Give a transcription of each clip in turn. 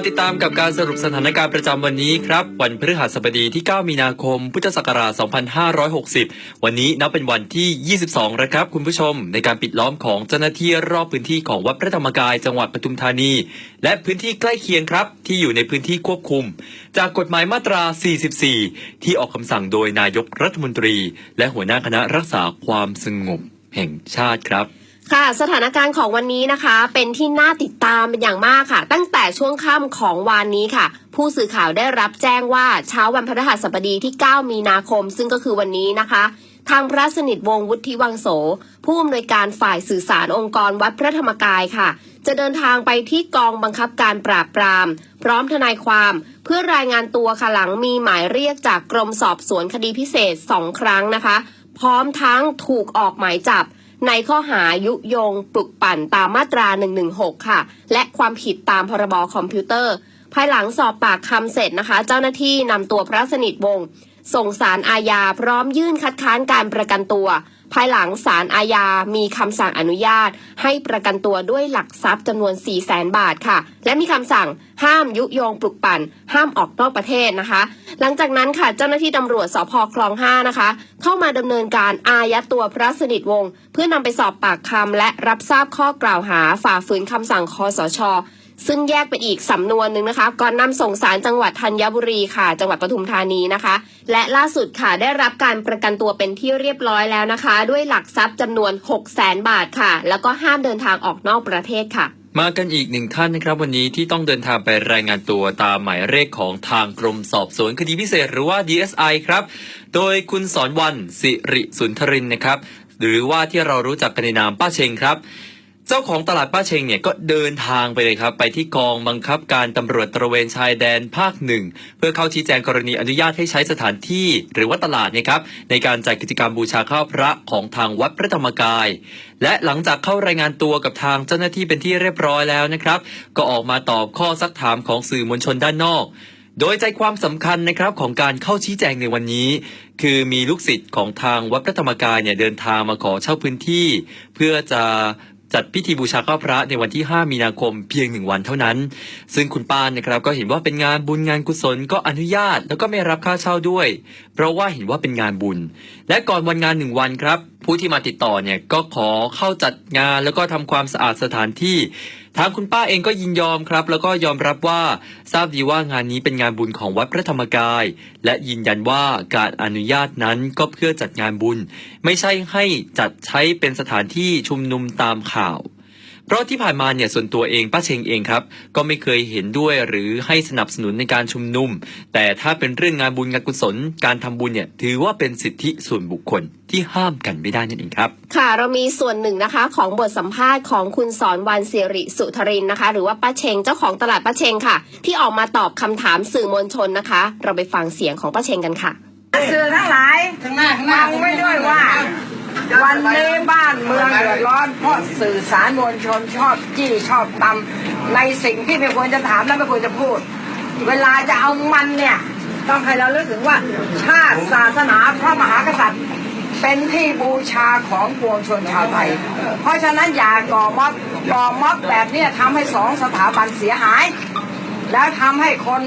มาติดตามกับการสรุปสถานการณ์ประจำวันนี้ครับ วันพฤหัสบดีที่ 9 มีนาคม พุทธศักราช 2560 วันนี้นับเป็นวันที่ 22แล้วครับคุณผู้ชม ในการปิดล้อมของเจ้าหน้าที่รอบพื้นที่ของวัดพระธรรมกายจังหวัดปทุมธานี และพื้นที่ใกล้เคียงครับ ที่อยู่ในพื้นที่ควบคุม จากกฎหมายมาตรา 44 ที่ออกคำสั่งโดยนายกรัฐมนตรี และหัวหน้าคณะรักษาความสงบแห่งชาติครับ ค่ะสถานการณ์ของวันนี้นะคะ เป็นที่น่าติดตามเป็นอย่างมากค่ะ ตั้งแต่ช่วงค่ำของวานนี้ค่ะ ผู้สื่อข่าวได้รับแจ้งว่าเช้าวันพฤหัสบดีที่ 9 มีนาคม ซึ่งก็คือวันนี้นะคะ ทางพระสนิทวงศ์วุฒิวังโส ผู้อำนวยการฝ่ายสื่อสารองค์กรวัดพระธรรมกายค่ะ จะเดินทางไปที่กองบังคับการปราบปราม พร้อมทนายความ เพื่อรายงานตัวค่ะหลังมีหมายเรียกจากกรมสอบสวนคดีพิเศษ 2 ครั้งนะคะ พร้อมทั้งถูกออกหมายจับ ในข้อหายุยงปลุกปั่นตามมาตรา 116 ค่ะ และความผิดตามพรบคอมพิวเตอร์ ภายหลังสอบปากคำเสร็จนะคะ เจ้าหน้าที่นำตัวพระสนิทวงศ์ส่งสารอาญาพร้อมยื่นคัดค้านการประกันตัว ภายหลังสารอาญา มีคำสั่งอนุญาต ให้ประกันตัวด้วยหลักทรัพย์จำนวน 4 0 0แสนบาทค่ะ และมีคำสั่งห้ามยุยงปลุกปั่น ห้ามออกนอกประเทศนะคะ หลังจากนั้นค่ะเจ้าหน้าที่ตำรวจสพคลอง 5 นะคะ เข้ามาดำเนินการอายัดตัวพระสนิทวงศ์เพื่อนำไปสอบปากคำและรับทราบข้อกล่าวหาฝ่าฝืนคำสั่งคอสช ซึ่งแยกเป็นอีกสำนวนหนึ่งนะคะ ก่อนนำส่งสารจังหวัดธัญบุรีค่ะ จังหวัดปทุมธานีนะคะ และล่าสุดค่ะได้รับการประกันตัวเป็นที่เรียบร้อยแล้วนะคะ ด้วยหลักทรัพย์จำนวน 6 0แสนบาทค่ะ แล้วก็ห้ามเดินทางออกนอกประเทศค่ะมากันอีกหนึ่งท่านนะครับวันนี้ที่ต้องเดินทางไปรายงานตัวตามหมายเลขของทางกรมสอบสวนคดีพิเศษหรือว่า DSI ครับ โดยคุณสอนวันสิริสุนทรินนะครับ หรือว่าที่เรารู้จักกันในนามป้าเชงครับ เจ้าของตลาดป้าเชงเนี่ยก็เดินทางไปเลยครับ ไปที่กองบังคับการตำรวจตระเวนชายแดนภาคหนึ่งเพื่อเข้าชี้แจงกรณีอนุญาตให้ใช้สถานที่ หรือว่าตลาดเนี่ยครับในการจัดกิจกรรมบูชาข้าวพระของทางวัดพระธรรมกาย และหลังจากเข้ารายงานตัวกับทางเจ้าหน้าที่เป็นที่เรียบร้อยแล้วนะครับ ก็ออกมาตอบข้อซักถามของสื่อมวลชนด้านนอก โดยใจความสำคัญนะครับของการเข้าชี้แจงในวันนี้คือมีลูกศิษย์ของทางวัดพระธรรมกายเนี่ยเดินทางมาขอเช่าพื้นที่ เพื่อจะ จัดพิธีบูชาข้าพระในวันที่ 5 มีนาคมเพียงหนึ่งวันเท่านั้น ซึ่งคุณป้านนะครับก็เห็นว่าเป็นงานบุญงานกุศลก็อนุญาต แล้วก็ไม่รับค่าเช่าด้วย เพราะว่าเห็นว่าเป็นงานบุญ และก่อนวันงานหนึ่งวันครับ ผู้ที่มาติดต่อเนี่ยก็ขอเข้าจัดงานแล้วก็ทำความสะอาดสถานที่ทางคุณป้าเองก็ยินยอมครับ แล้วก็ยอมรับว่าทราบดีว่างานนี้เป็นงานบุญของวัดพระธรรมกาย และยืนยันว่าการอนุญาตนั้นก็เพื่อจัดงานบุญ ไม่ใช่ให้จัดใช้เป็นสถานที่ชุมนุมตามข่าว เพราะที่ผ่านมาเนี่ยส่วนตัวเองป้าเชงเองครับ ก็ไม่เคยเห็นด้วยหรือให้สนับสนุนในการชุมนุม แต่ถ้าเป็นเรื่องงานบุญงานกุศลการทำบุญเนี่ยถือว่าเป็นสิทธิส่วนบุคคลที่ห้ามกันไม่ได้นั่นเองครับ ค่ะเรามีส่วนหนึ่งนะคะของบทสัมภาษณ์ของคุณสอนวันสิริสุธรินนะคะ หรือว่าป้าเชงเจ้าของตลาดป้าเชงค่ะ ที่ออกมาตอบคำถามสื่อมวลชนนะคะ เราไปฟังเสียงของป้าเชงกันค่ะสื่อทั้งหลายข้างหน้าข้างหน้าฟังไว้ด้วยว่า วันนี้บ้านเมืองเดือดร้อน เพราะสื่อสารมวลชนชอบจี้ชอบตำในสิ่งที่ไม่ควรจะถามและไม่ควรจะพูด เวลาจะเอามันเนี่ย ต้องให้เราเลือกถึงว่า ชาติศาสนาพระมหากษัตริย์ เป็นที่บูชาของปวงชนชาวไทย เพราะฉะนั้นอย่าก่อม็อบก่อม็อบแบบนี้ทำให้สองสถาบันเสียหาย แล้วทำให้คน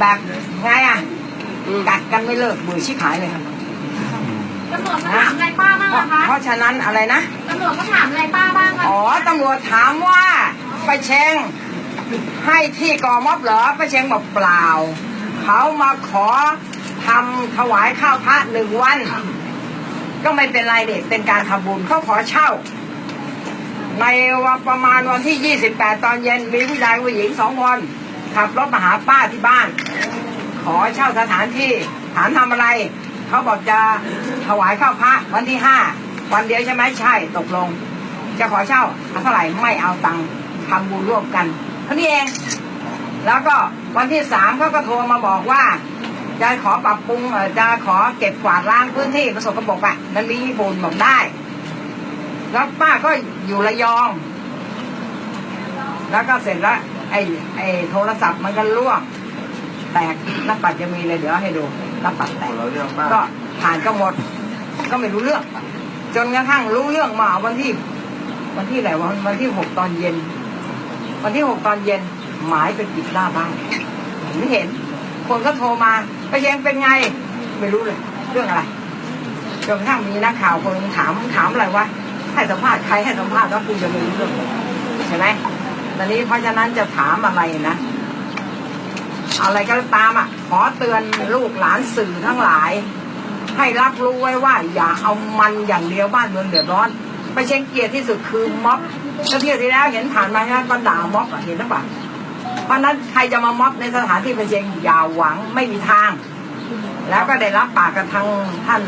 แบบไงอะกัดกันไม่เลิกมือชิบหายเลยครับ ตำรวจก็ถามอะไรป้าบ้างเพราะนะคะเพราะฉะนั้นอะไรนะตำรวจก็ถามอะไรป้าบ้างอะอ๋อตำรวจถามว่าไปเชงให้ที่กอม็อบเหรอไปเชงบอกเปล่า เขามาขอทำถวายข้าวพระหนึ่งวัน ก็ไม่เป็นไรเนี่ยเป็นการทำบุญเขาขอเช่า ในวันประมาณวันที่ 28 ตอนเย็นมีผู้ชายผู้หญิงสองคนขับรถมาหาป้าที่บ้าน ขอเช่าสถานที่ถามทำอะไร เขาบอกจะถวายข้าวพระวันที่ห้าวันเดียวใช่ไหมใช่ตกลง จะขอเช่าเอาเท่าไหร่ไม่เอาตังค์ทำบุญร่วมกันเท่านี้เอง แล้วก็วันที่สามเขาก็โทรมาบอกว่าจะขอปรับปรุงจะขอเก็บกวาดล้างพื้นที่ประสบกระบอกอะมันมีญี่ปุ่นบอกได้ แล้วป้าก็อยู่ระยอง แล้วก็เสร็จแล้วไอ้ไอ้โทรศัพท์มันก็ร่วงแตกหน้าปัดจะมีเลยเดี๋ยวให้ดู หน้าปัดแตกก็ผ่านก็หมด ก็ไม่รู้เรื่อง จนกระทั่งรู้เรื่องมาวันที่ วันที่ไหนวันวันที่หกตอนเย็น วันที่หกตอนเย็นหมายไปปิดหน้าบ้านไม่เห็น คนก็โทรมาไปเชงเป็นไง ไม่รู้เลย เรื่องอะไรจนกระทั่งมีนักข่าวคนหนึงถามถามอะไรวะให้สัมภาษณ์ใครให้สัมภาษณ์แล้วกูจะไม่รู้เรื่องเลยใช่ไหมตอนนี้เพราะฉะนั้นจะถามอะไรนะ อะไรก็ตามอะ ขอเตือนลูกหลานสื่อทั้งหลาย ให้รับรู้ไว้ว่า อย่าเอามันอย่างเดียวบ้านเมืองเดือดร้อนไปเช็งเกียรติที่สุดคือม็อบเที่ยวที่แล้วเห็นผ่านมาใช่ไหมก็ด่าม็อบเห็นหรือเปล่าเพราะฉะนั้นใครจะมาม็อบในสถานที่ไปเช็งอย่าหวังไม่มีทาง แล้วก็ได้รับปากกับทางท่าน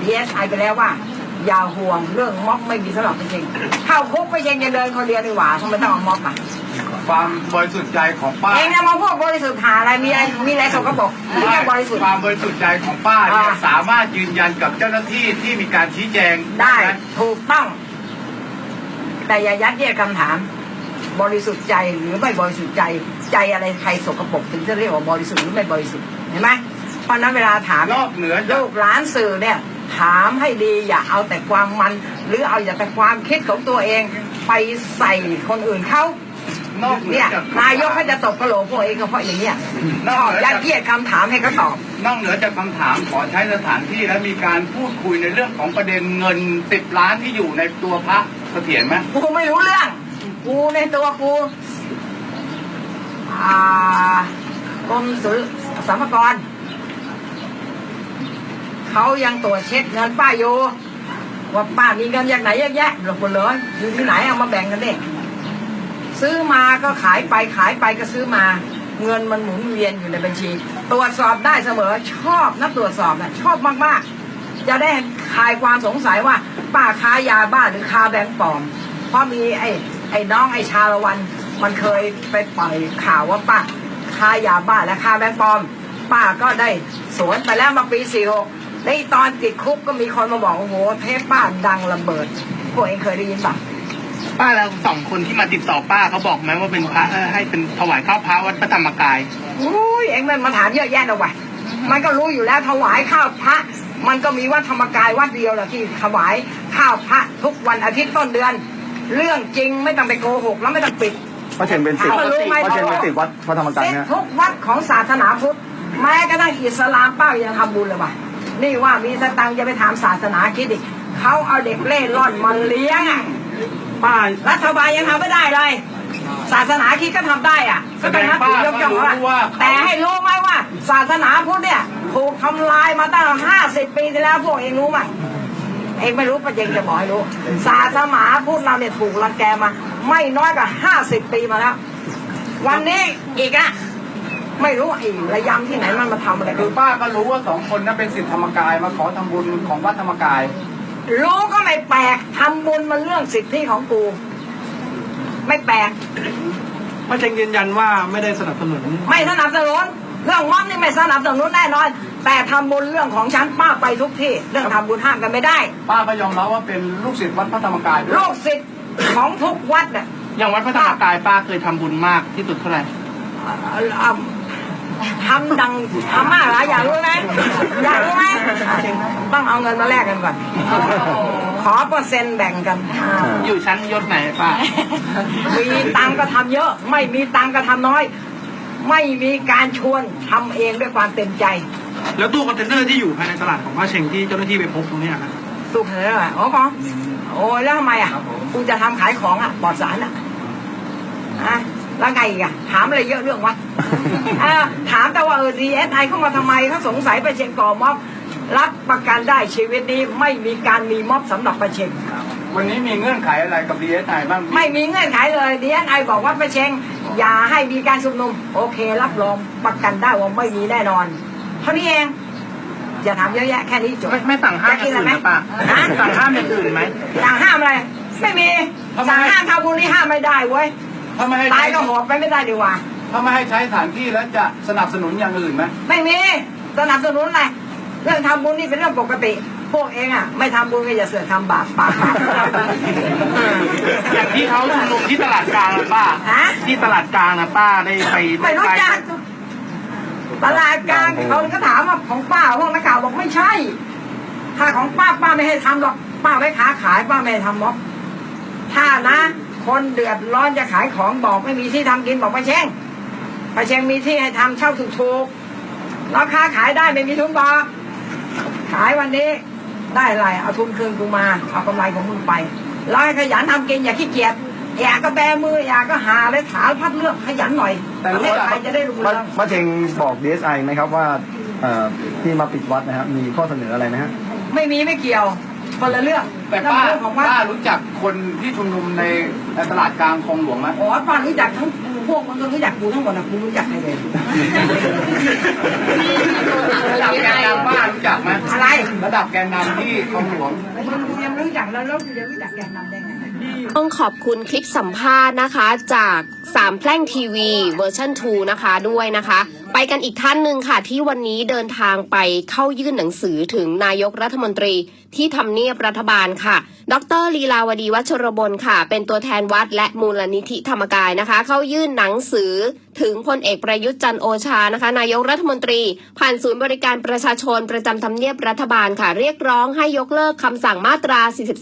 ดีเอสไอไปแล้วว่า อย่าห่วงเรื่องม็อบไม่มีสำหรับไปเช็งเข้าคุกไปเช็งจะเดินคนเดียวดีกว่าทำไมต้องเอาม็อบอะความบริสุทธิ์ใจของป้าเองเนี่ยมาพวกบริสุทธิ์หาอะไรมีอะไรมีอะไรสกปรกที่จะบริสุทธิ์ความบริสุทธิ์ใจของป้าเนี่ยอ่าสามารถยืนยันกับเจ้าหน้าที่ที่มีการชี้แจงได้หมถูกต้อง แต่อย่ายัดเยียดคำถาม บริสุทธิ์ใจหรือไม่บริสุทธิ์ใจใจอะไรใครสกปรกถึงจะเรียกว่าบริสุทธิ์หรือไม่บริสุทธิ์เห็นไหมเพราะฉะนั้นเวลาถามนอกเหนือจากลูกหลานสื่อเนี่ย ถามให้ดีอย่าเอาแต่ความมัน หรือเอาอย่าแต่ความคิดของตัวเอง ไปใส่คนอื่นเขานอกเหนือเนี่ยจากนายกเขาจะตบกระโหลกพวกเองก็เพราะอย่างเนี้ยนชออกบเหนือยัจาดกเยียดคำถามให้เขาตอบ นอกเหนือจากคำถามขอใช้สถานที่และมีการพูดคุยในเรื่องของประเด็นเงินสิบล้านที่อยู่ในตัวพระเสถียรไหมกูไม่รู้เรื่อง กูในตัวกู อ่ากรมศุลสรรพากร เขายังตรวจเช็คเงินป้าอยู่ ว่าป้ามีเงินจากไหนเยอะแยะหลบหมดเลยอยู่ที่ไหนเอามาแบ่งกันเด็ซื้อมาก็ขายไปขายไปก็ซื้อมา เงินมันหมุนเวียนอยู่ในบัญชี ตรวจสอบได้เสมอชอบนักตรวจสอบนะชอบมากๆ จะได้คลายความสงสัยว่า ป้าค้ายาบ้าหรือค้าแบงก์ปลอม เพราะมีไอ้ไอ้น้องไอ้ชาละวัน มันเคยไปปล่อยข่าวว่าป้าค้ายาบ้าและค้าแบงก์ปลอม ป้าก็ได้สวนไปแล้วมาปีสี่หก ในตอนติดคุกก็มีคนมาบอกโอ้โหเทปป้าดังระเบิดพวกเองเคยได้ยินปะป้าแล้วสองคนที่มาติดต่อป้าเขาบอกไหมว่าเป็นพระเออให้เป็นถวายข้าวพระวัดพระธรรมกายอุ้ยเอ็งมันมาถามเยอะแยะนะวะมันก็รู้อยู่แล้วถวายข้าวพระ มันก็มีวัดธรรมกายวัดเดียวแหละที่ถวายข้าวพระทุกวันอาทิตย์ต้นเดือน เรื่องจริงไม่ต้องไปโกหกแล้วไม่ต้องปิดพระเชนเป็นสิทธิ์ถามว่ารู้ไหมพระเชนเป็นสิทธิ์วัดพระธรรมกายสิทเนี่ยธิ์ทุกวัดของศาสนาพุทธแม้กระทั่งอิสลามป้ายังทำบุญเลยว่ะ นี่ว่ามีสตังค์จะไปถามศาสนาคิดดิเขาเอาเด็กเล่ร่อนมาเลี้ยงอะป้ารัฐบาลยังทำไม่ได้เลย ศาสนาคิดก็ทำได้อะก็เป็นนับถือยกย่องว่าแต่ให้รู้ไหมว่า ศาสนาพุทธเนี่ยถูกทำลายมาตั้งห้าสิบปีที่แล้วพวกเองรู้ไหมเองไม่รู้ประเด็นจะบอกให้รู้ ศาสนาพุทธเราเนี่ยถูกรังแกมา ไม่น้อยกว่าห้าสิบปีมาแล้ว วันนี้อีกอะ ไม่รู้ไอ้ระยำที่ไหนมันมาทำอะไรคือป้าก็รู้ว่าสองคนนั้นเป็นสิทธิธรรมกายมาขอทำบุญของวัดธรรมกาย รู้ก็ไม่แปลกทำบุญมันเรื่องสิทธิของกู ไม่แปลก ป้าเชงยืนยันว่าไม่ได้สนับสนุน ไม่สนับสนุนเรื่องม็อบนี่ไม่สนับสนุนแน่นอน แต่ทำบุญเรื่องของฉันป้าไปทุกที่ เรื่องทำบุญห้ามกันไม่ได้ ป้าก็ยอมรับว่าเป็นลูกศิษย์วัดพระธรรมกายด้วยลูกศิษย์ของทุกวัดน่ะอย่างวัดพระธรรมกายป้าเคยทำบุญมากที่สุดเท่าไหร่ เอ่อเอ่อ ทำดังทำมากเหรออยากรู้ไหมอยากรู้ไหมต้องเอาเงินมาแลกกันก่อน ขอเปอร์เซ็นต์แบ่งกันอ่าอยู่ชั้นยศไหนป้ามีตังค์ก็ทำเยอะ ไม่มีตังค์ก็ทำน้อย ไม่มีการชวนทำเองด้วยความเต็มใจ แล้วตู้คอนเทนเนอร์ที่อยู่ภายในตลาดของป้าเชงที่เจ้าหน้าที่ไปพบตรงเนี้ยครับสุขเลยอะอ๋อปอโอ้ยแล้วทำไมอะกูจะทำขายของอะปลอดสารอะอะ แล้วไงอีกอะถามอะไรเยอะเรื่องวะอ่าถามแต่ว่าเออดีเอสไอเข้ามาทำไมเขาสงสัยประเชงก่อม็อบรับประกันได้ชีวิตนี้ไม่มีการมีม็อบสำหรับประเชงวันนี้มีเงื่อนไขอะไรกับดีเอสไอบ้างไม่มีเงื่อนไขเลยดีเอสไอบอกว่าประเชงอย่าให้มีการชุมนุม โอเค รับรองประกันได้ว่าไม่มีแน่นอนเท่านี้เองอย่าถามเยอะแยะแค่นี้จบไม่ไม่สั่งห้ามอย่างอื่นนะป้าฮะสั่งห้ามอย่างอื่นไหมสั่งห้ามอะไรไม่มีทำไมสั่งห้ามทำบุญนี่ห้ามไม่ได้เว้ย ถ้าไม่ให้ตาใช้ยก็โหดไปไม่ได้ดีกว่า ถ้าไม่ให้ใช้สถานที่แล้วจะสนับสนุนอย่างอื่นไหมไม่มีสนับสนุนอะไรเรื่องทำบุญนี่เป็นเรื่องปกติ พวกเองอะ ไม่ทำบุญก็อย่าเสือกทำบาปปากบาปอย่างที่เขาชุมนุมที่ตลาดกลางนะป้า ฮะที่ตลาดกลางนะป้าได้ไปไม่รู้จักตลาดกลางเขาก็ถามว่าของป้าพวกนักข่าวบอกไม่ใช่ ถ้าของป้าป้าไม่ให้ทำหรอกป้าไว้ค้าขายป้าไม่ให้ทำม็อบทถ้านะ คนเดือดร้อนจะขายของบอกไม่มีที่ทำกินบอกไปเชงไปเชงมีที่ให้ทำเช่าถูกๆราคาขายได้ไม่มีทุนบอกขายวันนี้ได้อะไรเอาทุนคืนกูมาเอากำไรของมึงไปแล้วให้ขยันทำกินอย่าขี้เกียจอยากก็แบมืออยากก็หาเลยถาพัดเลือกขยันหน่อยแต่ประรู้เทศจักไทยจะได้รุ่งป้าเรืองป้าเชงบอก DSI ไหมครับว่าเอ่อที่มาปิดวัดนะครับมีข้อเสนออะไรไหมฮะไม่มีไม่เกี่ยว คนละเรื่องแต่นั่นป้าเรื่องของว่าป้ารู้จักคนที่ชุมนุมในในตลาดกลางคลองหลวงไหม อ๋อป้ารู้จักทั้งพวกมันก็รู้จักกูทั้งหมดนะกูรู้จักใครเลย ระดับแกนนำป้ารู้จักไหมอะไร ระดับแกนนำที่คลองหลวงมึงยังไม่รู้จักแล้วแล้วมึงจะรู้จักแกนนำได้ไง ต้องขอบคุณคลิปสัมภาษณ์นะคะจากสามแพร่งทีวีเวอร์ชัน2นะคะด้วยนะคะ ไปกันอีกท่านหนึ่งค่ะ ที่วันนี้เดินทางไปเข้ายื่นหนังสือถึงนายกรัฐมนตรีที่ทำเนียบรัฐบาลค่ะ ดรลีลาวดีวัชรบลค่ะ เป็นตัวแทนวัดและมูลนิธิธรรมกายนะคะ เข้ายื่นหนังสือถึงพลเอกประยุทธ์จันโอชานะคะ นายกรัฐมนตรี ผ่านศูนย์บริการประชาชนประจำทำเนียบรัฐบาลค่ะ เรียกร้องให้ยกเลิกคำสั่งมาตรา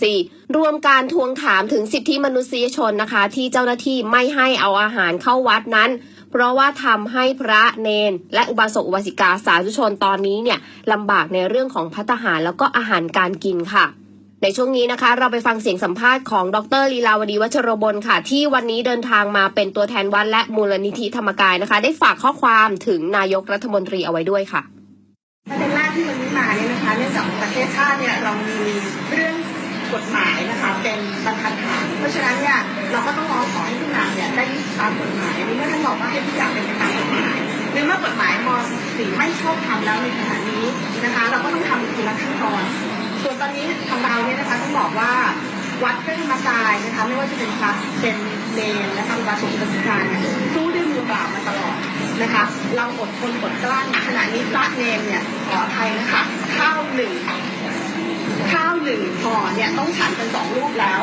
44 รวมการทวงถามถึงสิทธิมนุษยชนนะคะ ที่เจ้าหน้าที่ไม่ให้เอาอาหารเข้าวัดนั้น เพราะว่าทำให้พระเนน และอุบาสกอุบาสิกาสาธุชนตอนนี้เนี่ยลำบากในเรื่องของพัฒหารแล้วก็อาหารการกินค่ะ ในช่วงนี้นะคะ เราไปฟังเสียงสัมภาษณ์ของดรลีลาวดีวัชรบลค่ะ ที่วันนี้เดินทางมาเป็นตัวแทนวัดและมูลนิธิธรรมกายนะคะ ได้ฝากข้อความถึงนายกรัฐมนตรีเอาไว้ด้วยค่ะประเด็นแรกที่วันนี้มาเนี่ยนะคะเนื่องจากประเทศชาติเนี่ยเรามีเรื่อง กฎหมายนะคะเป็นบรรทัดฐาน เพราะฉะนั้นเนี่ยเราก็ต้องรอขอให้ทุกอย่างเนี่ยได้ยึดตามกฎหมายในเมื่อท่านบอกว่าให้ทุกอย่างเป็นไปตามกฎหมายในเมื่อกฎหมายม .4 ไม่ชอบทำแล้วในขณะนี้นะคะ เราก็ต้องทำทีละขั้นตอน ส่วนตอนนี้ทางเราเนี่ยนะคะต้องบอกว่าวัดพระธรรมกายนะคะไม่ว่าจะเป็นพระเป็นเลนนะคะอุบาสกอุบาสิกาเนี่ยสู้ด้วยมือเปล่ามาตลอดนะคะ เราอดทนอดกลั้นขณะนี้พระเนรเนี่ยขออภัยนะคะข้าวหนึ่ง ข้าวหนึ่งห่อเนี่ยต้องฉันเป็นสองรูปแล้ว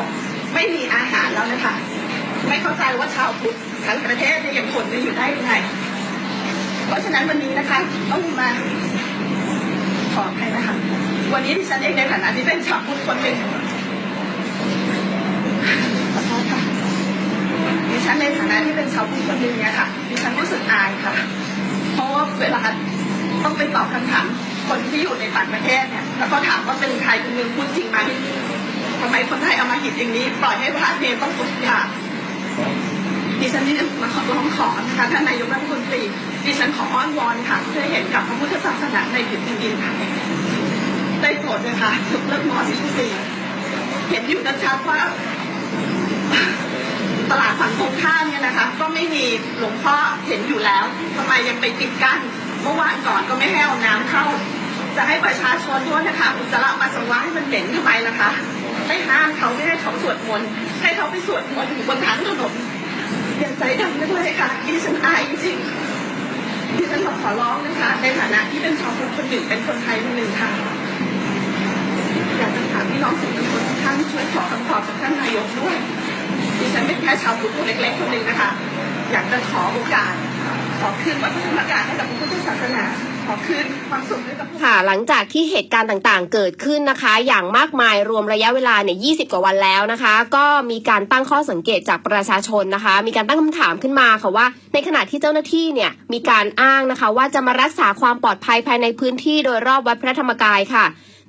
ไม่มีอาหารแล้วนะคะ ไม่เข้าใจว่าชาวพุทธทั้งประเทศเนี่ยยังทนกันอยู่ได้ยังไงเพราะฉะนั้นวันนี้นะคะต้องมาขออภัยนะคะ วันนี้ดิฉันเองในฐานะที่เป็นชาวพุทธคนหนึ่งขอโทษค่ะดิฉันในฐานะที่เป็นชาวพุทธคนหนึ่งเนี่ยค่ะดิฉันรู้สึกอายค่ะ เพราะว่าเวลาต้องไปตอบคำถาม คนที่อยู่ในต่างประเทศเนี่ยแล้วก็ถามว่าเป็นใครคนหนึ่งพูดจริงไหมทำไมคนไทยเอามาหิดอย่างนี้ ปล่อยให้พระเนรต้องตกยาดิฉันนี่มาขอร้องขอนะคะท่านนายกรัฐมนตรีดิฉันขออ้อนวอนค่ะเพื่อเห็นกับพระพุทธศาสนาในแผ่นดินไทยได้โปรดเลยค่ะยกเลิกมอ44เห็นอยู่ชัดว่าตลาดฝั่งตรงข้ามเนี่ยนะคะ ก็ไม่มีหลวงพ่อเห็นอยู่แล้วทำไมยังไปติดกั้น เมื่อวานก่อนก็ไม่ให้เอาน้ำเข้า จะให้ประชาชนด้วยนะคะอุจจาระปัสสาวะให้มันเหม็นทำไมล่ะคะให้ห้ามเขาไม่ให้เขาสวดมนต์ให้เขาไปสวดมนต์อยู่บนทางถนนอย่าใจดำด้วยค่ะดิฉันอายจริงๆดิฉันขอขอร้องนะคะ ในฐานะที่เป็นชาวพุทธคนหนึ่งเป็นคนไทยคนหนึ่งค่ะอยากจะถามพี่น้องสื่อมวลชนท่านช่วยขอคำตอบจากท่านนายกด้วยดิฉันเป็นแค่ชาวพุทธคนเล็กๆคนหนึ่งนะคะ อยากจะขอโอกาส ขอคืนวัฒนธรรมกาสให้กับพระพุทธศาสนา ขอคืนความสุขให้กับค่ะหลังจากที่เหตุการณ์ต่างๆ เกิดขึ้นนะคะ อย่างมากมายรวมระยะเวลาเนี่ย20กว่าวันแล้วนะคะ ก็มีการตั้งข้อสังเกตจากประชาชนนะคะ มีการตั้งคำถามขึ้นมาค่ะว่า ในขณะที่เจ้าหน้าที่เนี่ยมีการอ้างนะคะ ว่าจะมารักษาความปลอดภัยภายในพื้นที่โดยรอบวัดพระธรรมกายค่ะ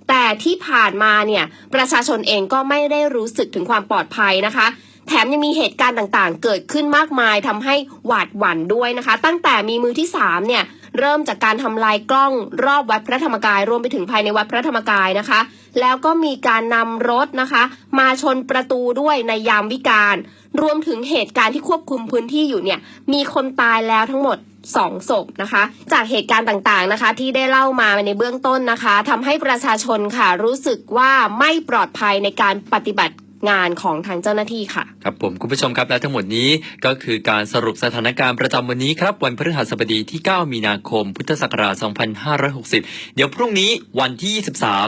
แต่ที่ผ่านมาเนี่ยประชาชนเองก็ไม่ได้รู้สึกถึงความปลอดภัยนะคะ แถมยังมีเหตุการณ์ต่างๆ เกิดขึ้นมากมายทำให้หวาดหวั่นด้วยนะคะ ตั้งแต่มีมือที่สามเนี่ยเริ่มจากการทำลายกล้องรอบวัดพระธรรมกาย รวมไปถึงภายในวัดพระธรรมกายนะคะ แล้วก็มีการนำรถนะคะ มาชนประตูด้วยในยามวิกาลรวมถึงเหตุการณ์ที่ควบคุมพื้นที่อยู่เนี่ยมีคนตายแล้วทั้งหมดสองศพนะคะ จากเหตุการณ์ต่างๆนะคะ ที่ได้เล่ามาในเบื้องต้นนะคะทำให้ประชาชนค่ะรู้สึกว่าไม่ปลอดภัยในการปฏิบัติ งานของทางเจ้าหน้าที่ค่ะ ครับผมคุณผู้ชมครับและทั้งหมดนี้ก็คือการสรุปสถานการณ์ประจำวันนี้ครับวันพฤหัสบดีที่ 9 มีนาคม พุทธศักราช 2560 เดี๋ยวพรุ่งนี้วันที่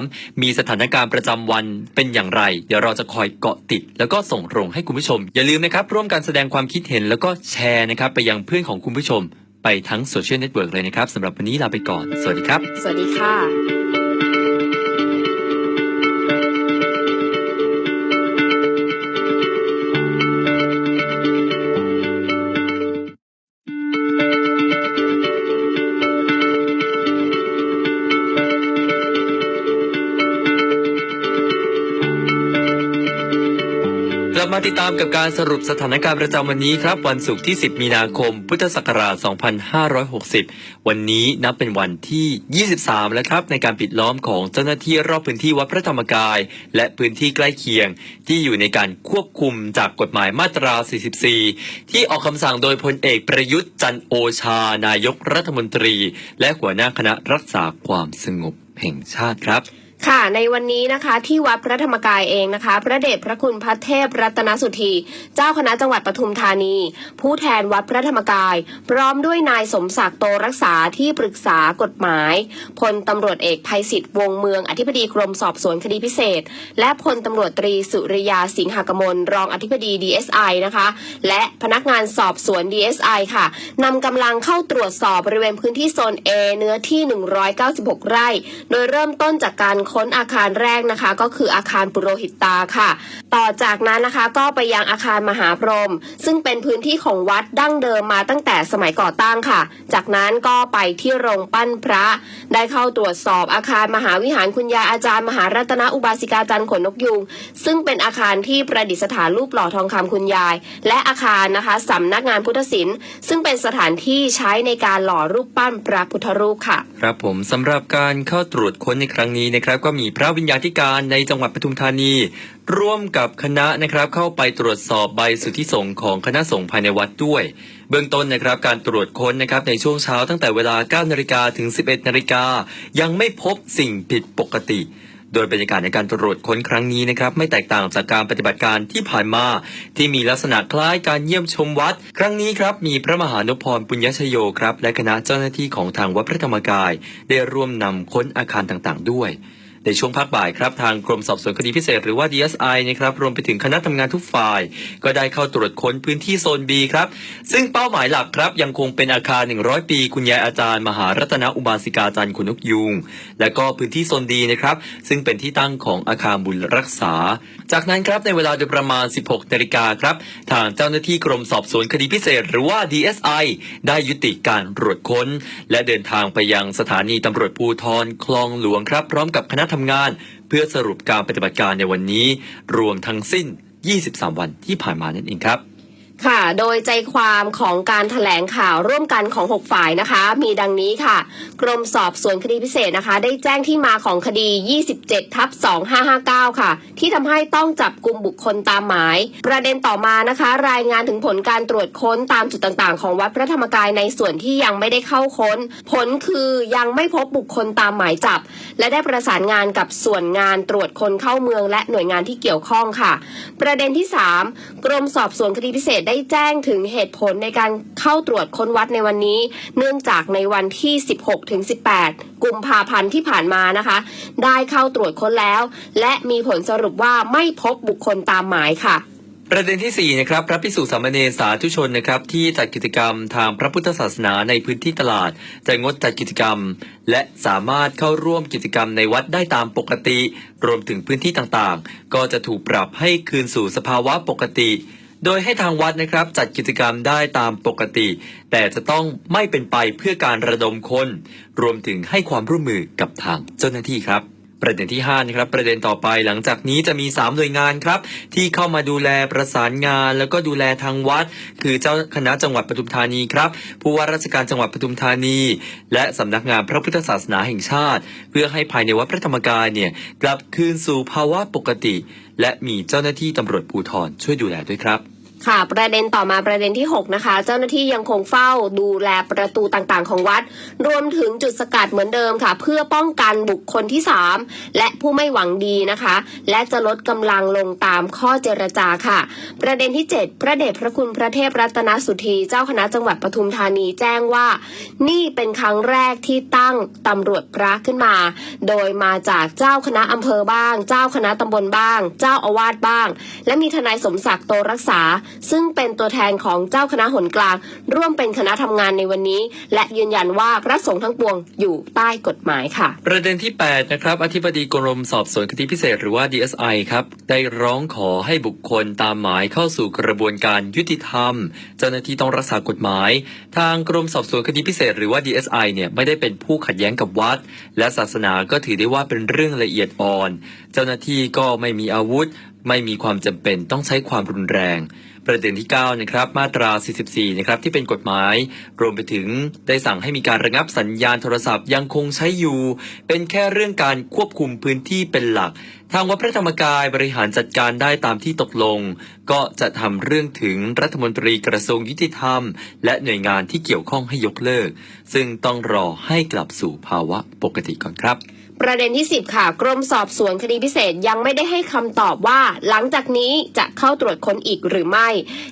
23 มีสถานการณ์ประจำวันเป็นอย่างไร เดี๋ยวเราจะคอยเกาะติด แล้วก็ส่งตรงให้คุณผู้ชม อย่าลืมนะครับร่วมกันแสดงความคิดเห็นแล้วก็แชร์นะครับไปยังเพื่อนของคุณผู้ชม ไปทั้งโซเชียลเน็ตเวิร์กเลยนะครับสำหรับวันนี้ลาไปก่อน สวัสดีครับ สวัสดีค่ะ มาติดตามกับการสรุปสถานการณ์ประจำวันนี้ครับ วันศุกร์ที่ 10 มีนาคม พุทธศักราช 2560 วันนี้นับเป็นวันที่ 23 แล้วครับ ในการปิดล้อมของเจ้าหน้าที่รอบพื้นที่วัดพระธรรมกาย และพื้นที่ใกล้เคียง ที่อยู่ในการควบคุมจากกฎหมายมาตรา 44 ที่ออกคำสั่งโดยพลเอกประยุทธ์จันโอชา นายกรัฐมนตรี และหัวหน้าคณะรักษาความสงบแห่งชาติครับ ค่ะในวันนี้นะคะที่วัดพระธรรมกายเองนะคะ พระเดชพระคุณพระเทพรัตนสุธี เจ้าคณะจังหวัดปทุมธานี ผู้แทนวัดพระธรรมกาย พร้อมด้วยนายสมศักดิ์โตรักษาที่ปรึกษากฎหมายพลตำรวจเอกภัยศิษฐ์วงเมือง อธิบดีกรมสอบสวนคดีพิเศษ และพลตำรวจตรีสุริยาสิงหกมลรองอธิบดี DSI นะคะ และพนักงานสอบสวน DSI ค่ะนำกำลังเข้าตรวจสอบบริเวณพื้นที่โซน A เนื้อที่ 196 ไร่ โดยเริ่มต้นจากการคค้นอาคารแรกนะคะ ก็คืออาคารปุโรหิตตาค่ะ ต่อจากนั้นนะคะก็ไปยังอาคารมหาพรหมซึ่งเป็นพื้นที่ของวัดดั้งเดิมมาตั้งแต่สมัยก่อตั้งค่ะ จากนั้นก็ไปที่โรงปั้นพระ ได้เข้าตรวจสอบอาคารมหาวิหารคุณยายอาจารย์มหารัตนอุบาสิกาจันทร์ขนนกยูงซึ่งเป็นอาคารที่ประดิษฐานรูปหล่อทองคำคุณยาย และอาคารนะคะสำนักงานพุทธศิลป์ซึ่งเป็นสถานที่ใช้ในการหล่อรูปปั้นพระพุทธรูปค่ะครับผมสำหรับการเข้าตรวจค้นในครั้งนี้นะครับ ก็มีพระวิญญาธิการในจังหวัดปทุมธานี ร่วมกับคณะนะครับเข้าไปตรวจสอบใบสุทธิสงฆ์ของคณะสงฆ์ภายในวัดด้วย เบื้องต้นนะครับการตรวจค้นนะครับในช่วงเช้าตั้งแต่เวลา9นาฬิกาถึง 11นาฬิกายังไม่พบสิ่งผิดปกติ โดยบรรยากาศในการตรวจค้นครั้งนี้นะครับไม่แตกต่างจากการปฏิบัติการที่ผ่านมา ที่มีลักษณะคล้ายการเยี่ยมชมวัด ครั้งนี้ครับมีพระมหานพรปุญญชโยครับและคณะเจ้าหน้าที่ของทางวัดพระธรรมกาย ได้ร่วมนำค้นอาคารต่างๆ ด้วย ในช่วงภาคบ่ายครับทางกรมสอบสวนคดีพิเศษหรือว่า DSI นะครับรวมไปถึงคณะทำงานทุกฝ่าย ก็ได้เข้าตรวจค้นพื้นที่โซน B ครับซึ่งเป้าหมายหลักครับยังคงเป็นอาคาร 100 ปี คุณยายอาจารย์ มหารัตนอุบาสิกาจันทร์ขุนนกยูงและก็พื้นที่โซนดีนะครับซึ่งเป็นที่ตั้งของอาคารบุญรักษา จากนั้นครับในเวลาโดยประมาณ 16นาฬิกาครับทางเจ้าหน้าที่กรมสอบสวนคดีพิเศษ หรือว่า DSI ได้ยุติการตรวจค้น และเดินทางไปยังสถานีตำรวจภูธรคลองหลวงครับพร้อมกับคณะทำงาน เพื่อสรุปการปฏิบัติการในวันนี้ รวมทั้งสิ้น 23 วันที่ผ่านมานั่นเองครับ ค่ะ โดยใจความของการถแถลงข่าวร่วมกันของ 6 ฝ่ายนะคะ มีดังนี้ค่ะ กรมสอบสวนคดีพิเศษนะคะ ได้แจ้งที่มาของคดี 27 ทับ 2559 ค่ะ ที่ทำให้ต้องจับกลุ่มบุคคลตามหมาย ประเด็นต่อมานะคะ รายงานถึงผลการตรวจค้นตามจุดต่างๆ ของวัดพระธรรมกายในส่วนที่ยังไม่ได้เข้าค้น ผลคือยังไม่พบบุคคลตามหมายจับ และได้ประสานงานกับส่วนงานตรวจคนเข้าเมือง และหน่วยงานที่เกี่ยวข้องค่ะ ประเด็นที่ 3 กรมสอบสวนคดีพิเศษได้แจ้งถึงเหตุผลในการเข้าตรวจค้นวัดในวันนี้ เนื่องจากในวันที่ 16ถึง18 กุมภาพันธ์ที่ผ่านมานะคะ ได้เข้าตรวจค้นแล้ว และมีผลสรุปว่าไม่พบบุคคลตามหมายค่ะประเด็นที่4นะครับพระพิสุสามเณรสาธุชนนะครับที่จัดกิจกรรมทางพระพุทธศาสนาในพื้นที่ตลาด จะงดจัดกิจกรรม และสามารถเข้าร่วมกิจกรรมในวัดได้ตามปกติ รวมถึงพื้นที่ต่างๆ ก็จะถูกปรับให้คืนสู่สภาวะปกติ โดยให้ทางวัดนะครับจัดกิจกรรมได้ตามปกติ แต่จะต้องไม่เป็นไปเพื่อการระดมคน รวมถึงให้ความร่วมมือกับทางเจ้าหน้าที่ครับประเด็นที่5นะครับประเด็นต่อไปหลังจากนี้จะมี 3 หน่วยงานครับ ที่เข้ามาดูแลประสานงาน แล้วก็ดูแลทางวัด คือเจ้าคณะจังหวัดปทุมธานีครับผู้ว่าราชการจังหวัดปทุมธานี และสำนักงานพระพุทธศาสนาแห่งชาติ เพื่อให้ภายในวัดพระธรรมกายเนี่ยกลับคืนสู่ภาวะปกติ และมีเจ้าหน้าที่ตำรวจภูธรช่วยดูแลด้วยครับ ค่ะ ประเด็นต่อมาประเด็นที่ 6 นะคะ เจ้าหน้าที่ยังคงเฝ้าดูแลประตูต่างๆ ของวัด รวมถึงจุดสกัดเหมือนเดิมค่ะ เพื่อป้องกันบุคคลที่ 3 และผู้ไม่หวังดีนะคะ และจะลดกำลังลงตามข้อเจรจาค่ะ ประเด็นที่ 7 พระเดชพระคุณพระเทพรัตนสุธี เจ้าคณะจังหวัดปทุมธานีแจ้งว่า นี่เป็นครั้งแรกที่ตั้งตำรวจพระขึ้นมา โดยมาจากเจ้าคณะอำเภอบ้าง เจ้าคณะตำบลบ้าง เจ้าอาวาสบ้าง และมีทนายสมศักดิ์โตรักษาซึ่งเป็นตัวแทนของเจ้าคณะหนกลาง ร่วมเป็นคณะทำงานในวันนี้ และยืนยันว่าพระสงฆ์ทั้งปวงอยู่ใต้กฎหมายค่ะ ประเด็นที่ 8 นะครับ อธิบดีกรมสอบสวนคดีพิเศษหรือว่า DSI ครับ ได้ร้องขอให้บุคคลตามหมายเข้าสู่กระบวนการยุติธรรม เจ้าหน้าที่ต้องรักษากฎหมาย ทางกรมสอบสวนคดีพิเศษหรือว่า DSI เนี่ยไม่ได้เป็นผู้ขัดแย้งกับวัด และศาสนาก็ถือได้ว่าเป็นเรื่องละเอียดอ่อน เจ้าหน้าที่ก็ไม่มีอาวุธ ไม่มีความจำเป็นต้องใช้ความรุนแรง ประเด็นที่ 9 นะครับ มาตรา 44 นะครับ ที่เป็นกฎหมาย รวมไปถึงได้สั่งให้มีการระงับสัญญาณโทรศัพท์ยังคงใช้อยู่ เป็นแค่เรื่องการควบคุมพื้นที่เป็นหลัก ทางวัดพระธรรมกายบริหารจัดการได้ตามที่ตกลง ก็จะทำเรื่องถึงรัฐมนตรีกระทรวงยุติธรรม และหน่วยงานที่เกี่ยวข้องให้ยกเลิก ซึ่งต้องรอให้กลับสู่ภาวะปกติก่อนครับ ประเด็นที่ 10 ค่ะ กรมสอบสวนคดีพิเศษยังไม่ได้ให้คำตอบว่า หลังจากนี้จะเข้าตรวจค้นอีกหรือไม่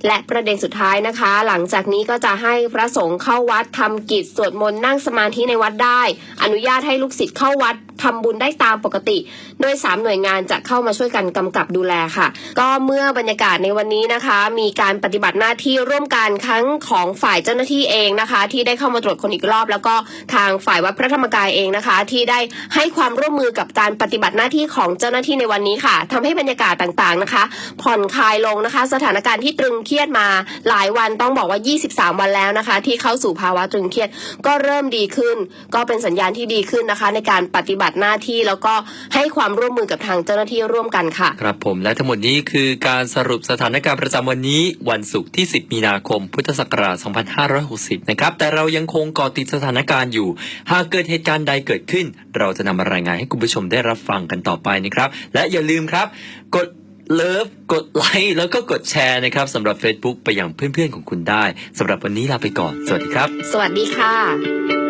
และประเด็นสุดท้ายนะคะ หลังจากนี้ก็จะให้พระสงฆ์เข้าวัดทำกิจสวดมนต์นั่งสมาธิในวัดได้ อนุญาตให้ลูกศิษย์เข้าวัดทำบุญได้ตามปกติ โดย 3 หน่วยงานจะเข้ามาช่วยกันกำกับดูแลค่ะ ก็เมื่อบรรยากาศในวันนี้นะคะ มีการปฏิบัติหน้าที่ร่วมกันทั้งของฝ่ายเจ้าหน้าที่เองนะคะ ที่ได้เข้ามาตรวจคนอีกรอบ แล้วก็ทางฝ่ายวัดพระธรรมกายเองนะคะ ที่ได้ให้ความร่วมมือกับการปฏิบัติหน้าที่ของเจ้าหน้าที่ในวันนี้ค่ะทำให้บรรยากาศต่างๆนะคะ ผ่อนคลายลงนะคะ สถานการณ์ที่ตรึงเครียดมาหลายวันต้องบอกว่า 23 วันแล้วนะคะ ที่เข้าสู่ภาวะตรึงเครียดก็เริ่มดีขึ้น ก็เป็นสัญญาณที่ดีขึ้นนะคะ ในการปฏิบัติหน้าที่แล้วก็ให้ความร่วมมือกับทางเจ้าหน้าที่ร่วมกันค่ะ ครับผมและทั้งหมดนี้คือการสรุปสถานการณ์ประจำวันนี้ วันศุกร์ที่ 10 มีนาคม พุทธศักราช 2560 นะครับ แต่เรายังคงเกาะติดสถานการณ์อยู่ หากเกิดเหตุการณ์ใดเกิดขึ้น เราจะนำมารายงานให้คุณผู้ชมได้รับฟังกันต่อไปนะครับ และอย่าลืมครับ กดเลิฟกดไลค์แล้วก็กดแชร์นะครับสำหรับ Facebook ไปยังเพื่อนๆของคุณได้สำหรับวันนี้ลาไปก่อน สวัสดีครับ สวัสดีค่ะ